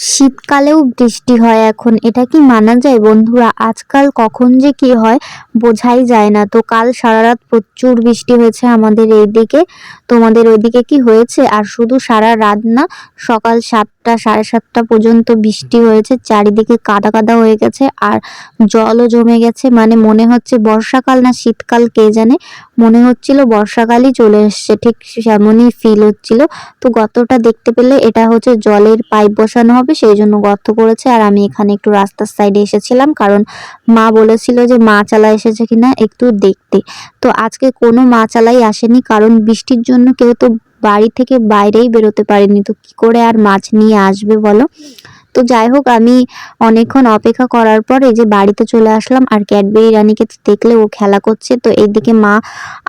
শীতকালেও বৃষ্টি হয় এখন, এটা কি মানা যায়? বন্ধুরা, আজকাল কখন যে কি হয় বোঝাই যায় না। তো কাল সারা রাত প্রচুর বৃষ্টি হয়েছে আমাদের এইদিকে। তোমাদের ওইদিকে কি হয়েছে? আর শুধু সারা রাত না, সকাল সাতটা, সাড়ে সাতটা পর্যন্ত বৃষ্টি হয়েছে, চারিদিকে কাদা কাদা হয়ে গেছে, আর জলও জমে গেছে। মানে মনে হচ্ছে বর্ষাকাল না শীতকাল, কে জানে? মনে হচ্ছিল বর্ষাকালই চলে এসছে, ঠিক সেমনই ফিল হচ্ছিল। তো গতটা দেখতে পেলে এটা হচ্ছে জলের পাইপ বসানো হবে, সেই জন্য গর্ত করেছে। আর আমি এখানে একটু রাস্তার সাইডে এসেছিলাম, কারণ মা বলেছিল যে মা চালা এসেছে কিনা একটু দেখতে। তো আজকে কোনো মা চালাই আসেনি, কারণ বৃষ্টির জন্য কেউ তো বাড়ি থেকে বাইরেই বেরোতে পারেনি। তো কি করে আর মাছ নিয়ে আসবে বলো? তো যাই হোক, আমি অনেকক্ষণ অপেক্ষা করার পর এই যে বাড়িতে চলে আসলাম আর ক্যাডবেরি রানীকে দেখলে ও খেলা করছে, তো এইদিকে মা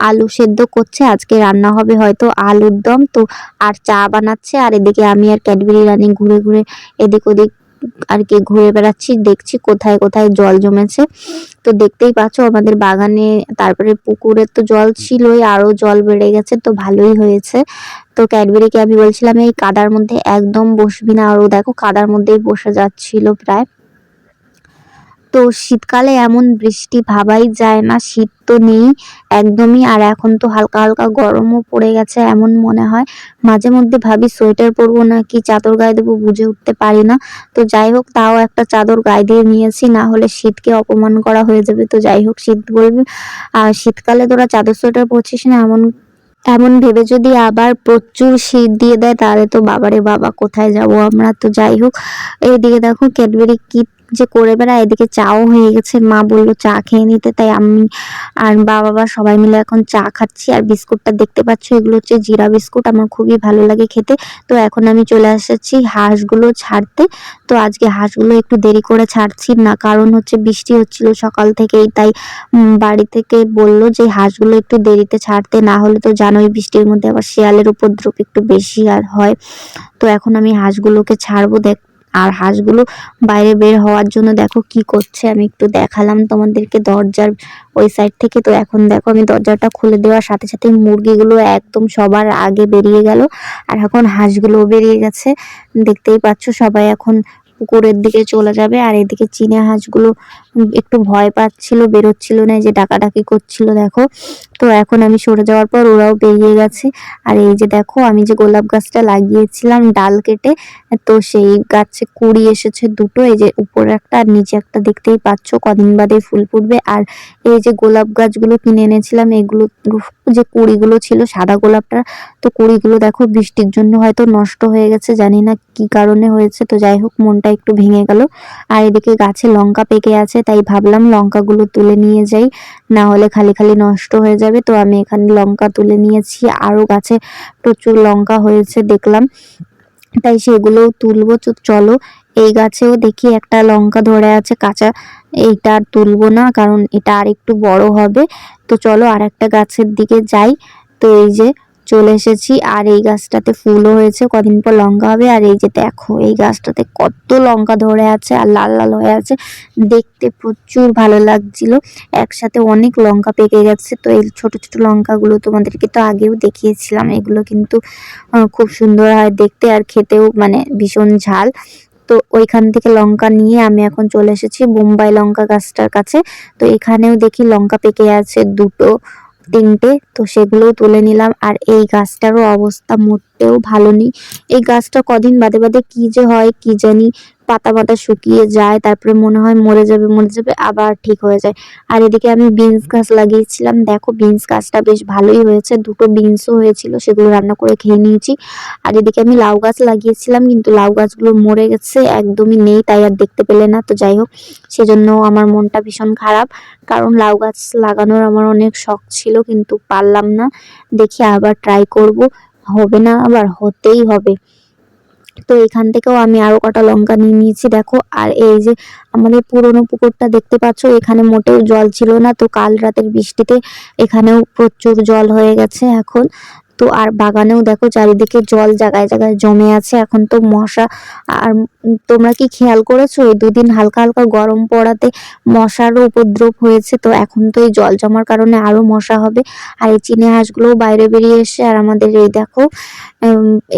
আলু সেদ্ধ করছে। আজকে রান্না হবে হয়তো আলুর দম, তো আর চা বানাচ্ছে। আর এদিকে আমি আর ক্যাডবেরি রানী ঘুরে ঘুরে এদিক ওদিক আর কি ঘুরে বেড়াচ্ছি, দেখছি কোথায় কোথায় জল জমেছে। তো দেখতেই পাচ্ছ আমাদের বাগানে, তারপরে পুকুরের তো জল ছিলই আরও জল বেড়ে গেছে, তো ভালোই হয়েছে। তো ক্যাডবেরিকে আমি বলছিলাম, এই কাদার মধ্যে একদম বসবি না। আরও দেখো কাদার মধ্যেই বসে যাচ্ছিল প্রায়। তো শীতকালে এমন বৃষ্টি ভাবাই যায় না, শীত তো নেই একদমই, আর এখন তো হালকা হালকা গরমও পড়ে গেছে এমন মনে হয়। মাঝে মধ্যে ভাবি সোয়েটার পরবো না কি চাদর গায়ে দেবো বুঝে উঠতে পারি না। তো যাই হোক, তাও একটা চাদর গায়ে দিয়ে নিয়েছি, না হলে শীতকে অপমান করা হয়ে যাবে। তো যাই হোক, শীত বলবে। আর শীতকালে তোরা চাদর সোয়েটার পরছিস না এমন এমন ভেবে যদি আবার প্রচুর শীত দিয়ে দেয়, তাহলে তো বাবারে বাবা, কোথায় যাব আমরা? তো যাই হোক, এইদিকে দেখো, ক্যাডবেরি কি যে করে বেড়ায়, এদিকে চাও হয়ে গেছে। মা বলল, চা খেয়ে নিতে। তাই আমি আর বাবা বা সবাই মিলে এখন চা খাচ্ছি। আর বিস্কুটটা দেখতে পাচ্ছ, এগুলো হচ্ছে জিরা বিস্কুট। আমার খুবই ভালো লাগে খেতে। তো এখন আমি চলে এসেছি হাঁসগুলো ছাড়তে। তো আজকে হাঁসগুলো একটু দেরি করে ছাড়ছি না, কারণ হচ্ছে বৃষ্টি হচ্ছিল সকাল থেকেই। তাই বাড়ি থেকে বলল যে, হাঁসগুলো একটু দেরিতে ছাড়তে, না হলে তো জানোই বৃষ্টির মধ্যে আবার শিয়ালের উপদ্রব একটু বেশি আর হয়। তো এখন আমি হাঁসগুলোকে ছাড়বো। দেখ আর হাঁসগুলো বাইরে বের হওয়ার জন্য দেখো কি করছে, আমি একটু দেখালাম তোমাদেরকে দরজার ওই সাইড থেকে। তো এখন দেখো আমি দরজাটা খুলে দেওয়ার সাথে সাথে মুরগিগুলো একদম সবার আগে বেরিয়ে গেল। আর এখন হাঁসগুলোও বেরিয়ে গেছে, দেখতেই পাচ্ছ সবাই এখন পুকুরের দিকে চলে যাবে আর এদিকে চীনা হাঁসগুলো একটু ভয় পাচ্ছিল, বেরোচ্ছিল না যে ডাকাডাকি করছিল, দেখো। তো এখন আমি সরে যাওয়ার পর ওরাও বেরিয়ে গেছে। আর এই যে দেখো, আমি যে গোলাপ গাছটা লাগিয়েছিলাম ডাল কেটে, তো সেই গাছে কুড়ি এসেছে দুটো, এই যে উপরে একটা আর নিচে একটা দেখতেই পাচ্ছ, কদিন বাদে ফুল ফুটবে। আর এই যে গোলাপ গাছগুলো কিনে এনেছিলাম, এগুলো যে কুড়িগুলো ছিল, সাদা গোলাপটা, তো কুড়িগুলো দেখো বৃষ্টির জন্য হয়তো নষ্ট হয়ে গেছে, জানি না কি কারণে হয়েছে, তো যাই হোক, মনটা একটু ভেঙে গেল। আর এদিকে গাছে লঙ্কা পেকে আছে, তাই ভাবলাম লঙ্কাগুলো তুলে নিয়ে যাই। না হলে খালি খালি নষ্ট হয়ে যাবে। তো আমি এখানে লঙ্কা তুলে নিয়েছি। আরও গাছে প্রচুর লঙ্কা হয়েছে দেখলাম। তাই সেগুলোও তুলবো। চলো, এই গাছেও দেখি একটা লঙ্কা ধরে আছে কাঁচা। এইটা আর তুলবো না, কারণ এটা আর একটু বড় হবে। তো চলো আর একটা গাছের দিকে যাই। তো এই যে চলে এসেছি। আর এই গাছটাতে ফুলও হয়েছে, কদিন পর লঙ্কা হবে। আর এই যে দেখো, এই গাছটাতে কত লঙ্কা ধরে আছে আর লাল লাল হয়ে আছে। দেখতে প্রচুর ভালো লাগছিল। একসাথে অনেক লঙ্কা পেকে গেছে। তো এই ছোট ছোট লঙ্কাগুলো তোমাদেরকে তো আগেও দেখিয়েছিলাম। এগুলো কিন্তু খুব সুন্দর হয় দেখতে আর খেতেও মানে ভীষণ ঝাল। তো ওইখান থেকে লঙ্কা নিয়ে আমি এখন চলে এসেছি বোম্বাই লঙ্কা গাছটার কাছে। তো এখানেও দেখি লঙ্কা পেকে আছে দুটো। তিনটে তো সেগুলোও তুলে নিলাম। আর এই গাছটারও অবস্থা মোটেও ভালো নেই। এই গাছটা কদিন বাদে বাদে কি যে হয়, কি জানি পাতা পাতা শুকিয়ে যায়, তারপরে মনে হয় মরে যাবে মরে যাবে, আবার ঠিক হয়ে যায়। আর এদিকে আমি বিনস গাছ লাগিয়েছিলাম। দেখো, বিনস গাছটা বেশ ভালোই হয়েছে। দুটো বিনসও হয়েছিল, সেগুলো রান্না করে খেয়ে নিয়েছি। আর এদিকে আমি লাউ গাছ লাগিয়েছিলাম, কিন্তু লাউ গাছগুলো মরে গেছে, একদমই নেই, তাই আর দেখতে পেলে না। তো যাই হোক, সেজন্য আমার মনটা ভীষণ খারাপ। কারণ লাউ গাছ লাগানোর আমার অনেক শখ ছিল, কিন্তু পারলাম না। দেখি আবার ট্রাই করব। হবে না, আবার হতেই হবে। তো এখান থেকেও আমি আরও কটা লঙ্কা নিয়ে নিয়েছি, দেখো। আর এই যে আমাদের পুরনো পুকুরটা দেখতে পাচ্ছ, এখানে মোটেও জল ছিল না। তো কাল রাতের বৃষ্টিতে এখানেও প্রচুর জল হয়ে গেছে এখন। তো আর বাগানেও দেখো চারিদিকে জল জায়গায় জায়গায় জমে আছে। এখন তো মশা, আর তোমরা কি খেয়াল করেছ? এই দুদিন হালকা হালকা গরম পড়াতে মশারও উপদ্রব হয়েছে। তো এখন তো এই জল জমার কারণে আরও মশা হবে। আর এই চীনে হাঁসগুলোও বাইরে বেরিয়ে এসে আর আমাদের এই দেখো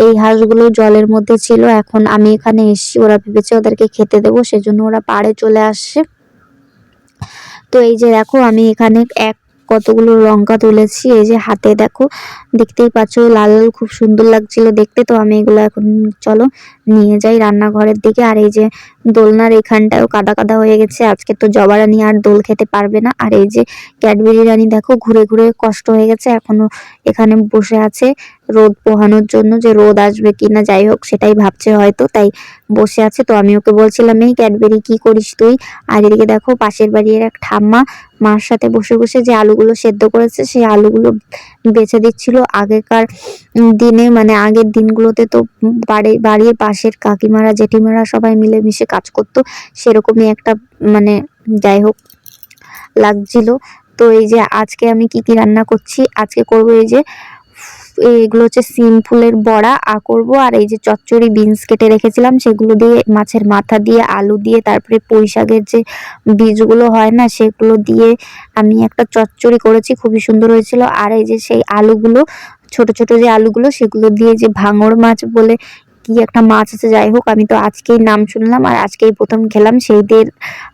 এই হাঁসগুলো জলের মধ্যে ছিল। এখন আমি এখানে এসেছি ওরা ভেবেছে ওদেরকে খেতে দেবো, সেজন্য ওরা পাড়ে চলে আসছে। তো এই যে দেখো, আমি এখানে এক কতগুলো লঙ্কা তুলেছি, এই যে হাতে দেখো, দেখতেই পাচ্ছ, লাল লাল খুব সুন্দর লাগছিল দেখতে, তো আমি এগুলো এখন চলো নিয়ে যাই রান্নাঘরের দিকে। আর এই যে দোলনার এখানটাও কাদা কাদা হয়ে গেছে, আজকে তো জবা রানী আর দোল খেতে পারবে না। আর এই যে ক্যাডবেরি রানী দেখো, ঘুরে ঘুরে কষ্ট হয়ে গেছে, এখনও এখানে বসে আছে। রোদ পোহানোর জন্য যে রোদ আসবে কিনা যাই হোক সেটাই ভাবছে হয়তো, তাই বসে আছে। তো আমি ওকে বলছিলাম, এই ক্যাডবেরি কি করিস তুই? আর এদিকে দেখো পাশের বাড়ির এক ঠাম্মা মার সাথে বসে বসে যে আলুগুলো সেদ্ধ করেছে, সেই আলুগুলো বেছে দিচ্ছিল। আগেকার দিনে মানে আগের দিনগুলোতে তো বাড়ি, বাড়ির পাশের কাকিমারা, জেঠিমারা সবাই মিলে মিশে কাজ করতো, সেরকমই একটা মানে যাই হোক, লাগছিল। তো এই যে আজকে আমি কি কি রান্না করছি, আজকে করব এই যে এগুলো হচ্ছে সিম ফুলের বড়া, আ করব। আর এই যে চচ্চড়ি বিনস কেটে রেখেছিলাম, সেগুলো দিয়ে মাছের মাথা দিয়ে, আলু দিয়ে, তারপরে পুঁই শাকের যে বীজগুলো হয় না, সেগুলো দিয়ে আমি একটা চচ্চড়ি করেছি, খুবই সুন্দর হয়েছিল। আর এই যে সেই আলুগুলো, ছোট ছোট যে আলুগুলো, সেগুলো দিয়ে যে ভাঙড় মাছ বলে কি একটা মাছ আছে, যাই হোক, আমি তো আজকেই নাম শুনলাম আর আজকেই প্রথম খেলাম। সেই দিয়ে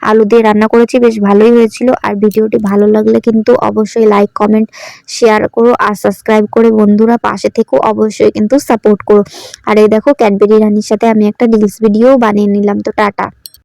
আলু দিয়ে রান্না করেছি, বেশ ভালোই হয়েছিল। আর ভিডিওটি ভালো লাগলে কিন্তু অবশ্যই লাইক কমেন্ট শেয়ার করো আর সাবস্ক্রাইব করে বন্ধুরা পাশে থেকেও অবশ্যই কিন্তু সাপোর্ট করো। আর এই দেখো, ক্যাডবেরি রানির সাথে আমি একটা রিলস ভিডিও বানিয়ে নিলাম, তো টাটা।